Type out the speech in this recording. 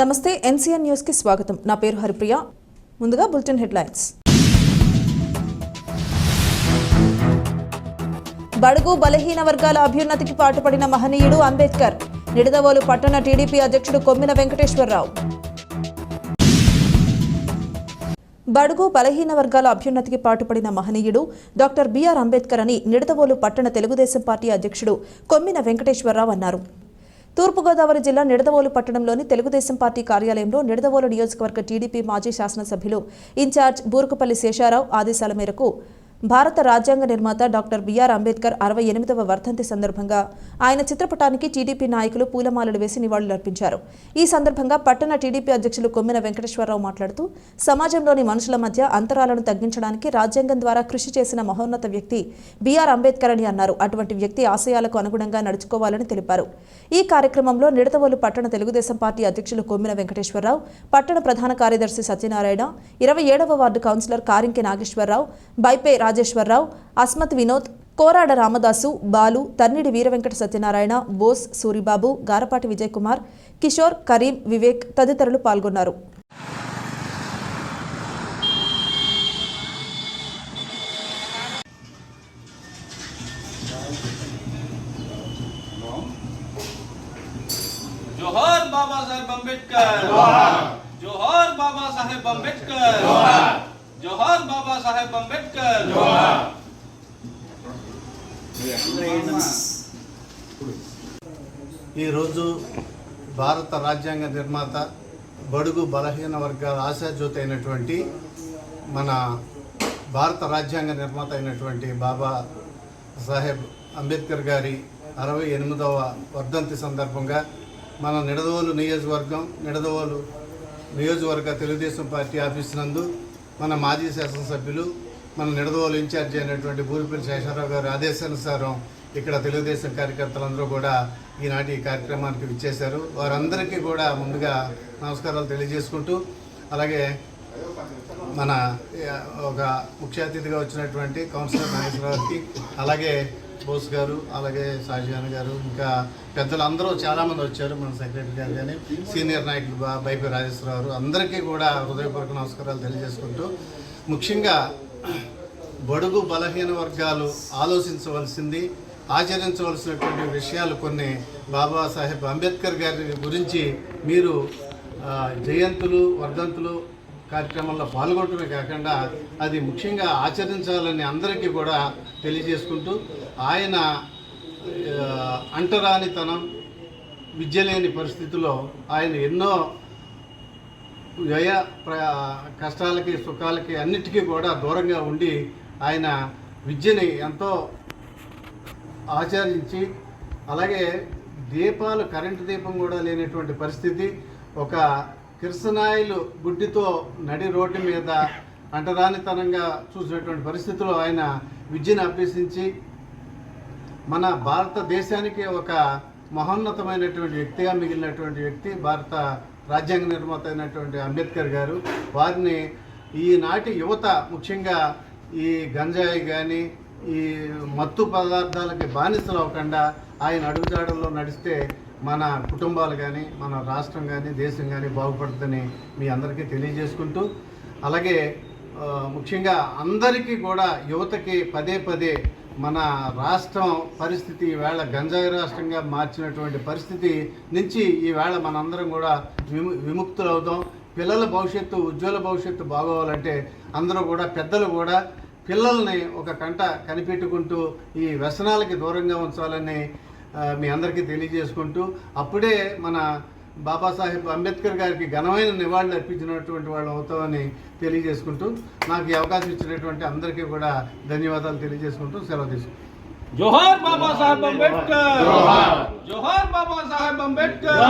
నమస్తే ఎన్సీఎన్ న్యూస్కి స్వాగతం. నా పేరు హరిప్రియ. ముందుగా బులెటిన్ హెడ్లైన్స్. బడుగు బలహీన వర్గాల అభ్యున్నతికి పాటుపడిన మహనీయుడు అంబేద్కర్. నిడదవోలు పట్టణ టీడీపీ అధ్యక్షుడు కొమ్మిన వెంకటేశ్వరరావు. బడుగు బలహీన వర్గాల అభ్యున్నతికి పాటుపడిన మహనీయుడు డాక్టర్ బీఆర్ అంబేద్కర్ అని నిడదవోలు పట్టణ తెలుగుదేశం పార్టీ అధ్యక్షుడు కొమ్మిన వెంకటేశ్వరరావు అన్నారు. తూర్పుగోదావరి జిల్లా నిడదవోలు పట్టణంలోని తెలుగుదేశం పార్టీ కార్యాలయంలో నిడదవోలు నియోజకవర్గ టీడీపీ మాజీ శాసనసభ్యులు ఇన్ఛార్జ్ బూరుకుపల్లి శేషారావు ఆదేశాల మేరకు భారత రాజ్యాంగ నిర్మాత డాక్టర్ బిఆర్ అంబేద్కర్ అరవై ఎనిమిదవ వర్ధంతి సందర్భంగా ఆయన చిత్రపటానికి టీడీపీ నాయకులు పూలమాలలు వేసి నివాళులర్పించారు. ఈ సందర్భంగా పట్టణ టీడీపీ అధ్యక్షులు కొమ్మిన వెంకటేశ్వరరావు మాట్లాడుతూ సమాజంలోని మనుషుల మధ్య అంతరాలను తగ్గించడానికి రాజ్యాంగం ద్వారా కృషి చేసిన మహోన్నత వ్యక్తి బిఆర్ అంబేద్కర్ అని అన్నారు. అటువంటి వ్యక్తి ఆశయాలకు అనుగుణంగా నడుచుకోవాలని తెలిపారు. ఈ కార్యక్రమంలో నిడతవోలు పట్టణ తెలుగుదేశం పార్టీ అధ్యక్షులు కొమ్మిన వెంకటేశ్వరరావు పట్టణ ప్రధాన కార్యదర్శి సత్యనారాయణ ఇరవై ఏడవ వార్డు కౌన్సిలర్ కారింకి నాగేశ్వరరావు బైపే రాజేశ్వరరావు అస్మత్ వినోద్ కోరాడ రామదాసు బాలు తన్నిడి వీరవెంకట సత్యనారాయణ బోస్ సూరిబాబు గారపాటి విజయ్ కుమార్ కిషోర్ కరీం వివేక్ తదితరులు పాల్గొన్నారు. బాబా సాహెబ్ అంబేద్కర్. బాబా సాహెబ్ అంబేద్కర్. జోహార్ బాబా సాహెబ్ అంబేద్కర్. ఈరోజు భారత రాజ్యాంగ నిర్మాత బడుగు బలహీన వర్గాల ఆశాజ్యోతి అయినటువంటి మన భారత రాజ్యాంగ నిర్మాత అయినటువంటి బాబా సాహెబ్ అంబేద్కర్ గారి అరవై ఎనిమిదవ వర్ధంతి సందర్భంగా మన నిడదవోలు నియోజకవర్గం నిడదవోలు నియోజకవర్గ తెలుగుదేశం పార్టీ ఆఫీస్ నందు మన మాజీ శాసనసభ్యులు మన నిడదవోలు ఇన్ఛార్జి అయినటువంటి భూరిపల్లి శేషారావు గారి ఆదేశానుసారం ఇక్కడ తెలుగుదేశం కార్యకర్తలందరూ కూడా ఈనాటి కార్యక్రమానికి విచ్చేశారు. వారందరికీ కూడా ముందుగా నమస్కారాలు తెలియజేసుకుంటూ అలాగే మన ఒక ముఖ్య అతిథిగా వచ్చినటువంటి కౌన్సిలర్ నాగేశ్వరరావుకి అలాగే బోస్ గారు అలాగే షాజహాన్ గారు ఇంకా పెద్దలు అందరూ చాలామంది వచ్చారు మన సెక్రటరీ గారు కానీ సీనియర్ నాయకులు బా బైపి రాజేశ్వరరావు గారు. అందరికీ కూడా హృదయపూర్వక నమస్కారాలు తెలియజేసుకుంటూ ముఖ్యంగా బడుగు బలహీన వర్గాలు ఆలోచించవలసింది ఆచరించవలసినటువంటి విషయాలు కొన్ని బాబాసాహెబ్ అంబేద్కర్ గారి గురించి మీరు జయంతులు వర్ధంతులు కార్యక్రమంలో పాల్గొనటమే కాకుండా అది ముఖ్యంగా ఆచరించాలని అందరికీ కూడా తెలియజేసుకుంటూ ఆయన అంటరానితనం విద్య లేని పరిస్థితిలో ఆయన ఎన్నో వ్యయ ప్ర కష్టాలకి సుఖాలకి అన్నిటికీ కూడా దూరంగా ఉండి ఆయన విద్యని ఎంతో ఆచరించి అలాగే దీపాలు కరెంటు దీపం కూడా లేనటువంటి పరిస్థితి ఒక కిరసనాయిలు గుడ్డితో నడి రోడ్డు మీద అంటరానితనంగా చూసినటువంటి పరిస్థితుల్లో ఆయన విద్యను అభ్యసించి మన భారతదేశానికి ఒక మహోన్నతమైనటువంటి వ్యక్తిగా మిగిలినటువంటి వ్యక్తి భారత రాజ్యాంగ నిర్మాత అయినటువంటి అంబేద్కర్ గారు. వారిని ఈనాటి యువత ముఖ్యంగా ఈ గంజాయి కానీ ఈ మత్తు పదార్థాలకి బానిసలు అవ్వకుండా ఆయన అడుగుజాడల్లో నడిస్తే మన కుటుంబాలు కానీ మన రాష్ట్రం కానీ దేశం కానీ బాగుపడుతుందని మీ అందరికీ తెలియజేసుకుంటూ అలాగే ముఖ్యంగా అందరికీ కూడా యువతకి పదే పదే మన రాష్ట్రం పరిస్థితి ఈవేళ గంజాయి రాష్ట్రంగా మార్చినటువంటి పరిస్థితి నుంచి ఈవేళ మనందరం కూడా విము విముక్తులు అవుతాం పిల్లల భవిష్యత్తు ఉజ్వల భవిష్యత్తు బాగోవాలంటే అందరూ కూడా పెద్దలు కూడా పిల్లల్ని ఒక కంట కనిపెట్టుకుంటూ ఈ వ్యసనాలకి దూరంగా ఉంచాలని మీ అందరికీ తెలియజేసుకుంటూ అప్పుడే మన బాబాసాహెబ్ అంబేద్కర్ గారికి ఘనమైన నివాళులు అర్పించినటువంటి వాళ్ళు అవుతామని తెలియజేసుకుంటూ నాకు ఈ అవకాశం ఇచ్చినటువంటి అందరికీ కూడా ధన్యవాదాలు తెలియజేసుకుంటూ సెలవు తీసుకుంటాం జోహార్ బాబాసాహెబ్ అంబేద్కర్! జోహార్! బాబాసాహెబ్ అంబేద్కర్!